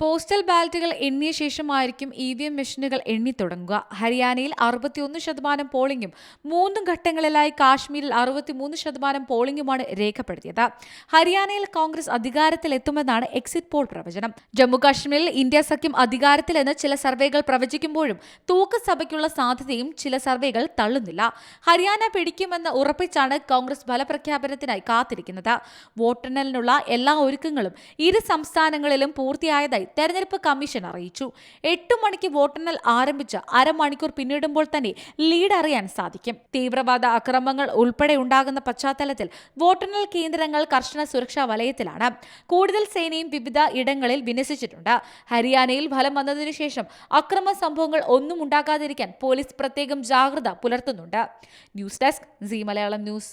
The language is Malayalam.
പോസ്റ്റൽ ബാലറ്റുകൾ എണ്ണിയ ശേഷമായിരിക്കും ഇ വി എം മെഷീനുകൾ എണ്ണിത്തുടങ്ങുക ഹരിയാനയിൽ അറുപത്തിയൊന്ന് ശതമാനം പോളിംഗും മൂന്ന് ഘട്ടങ്ങളിലായി കാശ്മീരിൽ അറുപത്തിമൂന്ന് ശതമാനം പോളിംഗുമാണ് രേഖപ്പെടുത്തിയത്. ഹരിയാനയിൽ കോൺഗ്രസ് അധികാരത്തിലെത്തുമെന്നാണ് എക്സിറ്റ് പോൾ പ്രവചനം. ജമ്മുകാശ്മീരിൽ ഇന്ത്യ സഖ്യം അധികാരത്തിലെന്ന് ചില സർവേകൾ പ്രവചിക്കുമ്പോഴും തൂക്കസഭയ്ക്കുള്ള സാധ്യതയും ചില സർവേകൾ തള്ളുന്നില്ല. ഹരിയാന പിടിക്കുമെന്ന് ഉറപ്പിച്ചാണ് കോൺഗ്രസ് ഫലപ്രഖ്യാപനത്തിനായി കാത്തിരിക്കുന്നത്. വോട്ടെണ്ണലിനുള്ള എല്ലാ ഒരുക്കങ്ങളും ഇരു സംസ്ഥാനങ്ങളിലും പൂർത്തിയായതായി തെരഞ്ഞെടുപ്പ് കമ്മീഷൻ അറിയിച്ചു. എട്ട് മണിക്ക് വോട്ടെണ്ണൽ ആരംഭിച്ച് അരമണിക്കൂർ പിന്നിടുമ്പോൾ തന്നെ ലീഡ് അറിയാൻ സാധിക്കും. തീവ്രവാദ അക്രമങ്ങൾ ഉൾപ്പെടെ ഉണ്ടാകുന്ന പശ്ചാത്തലത്തിൽ വോട്ടെണ്ണൽ കേന്ദ്രങ്ങൾ കർശന സുരക്ഷാ വലയത്തിലാണ്. കൂടുതൽ സേനയും വിവിധ ഇടങ്ങളിൽ വിന്യസിച്ചിട്ടുണ്ട്. ഹരിയാനയിൽ ഫലം വന്നതിനു ശേഷം അക്രമ സംഭവങ്ങൾ ഒന്നും ഉണ്ടാകാതിരിക്കാൻ പോലീസ് പ്രത്യേകം ജാഗ്രത പുലർത്തുന്നുണ്ട്. News desk C Malayalam news.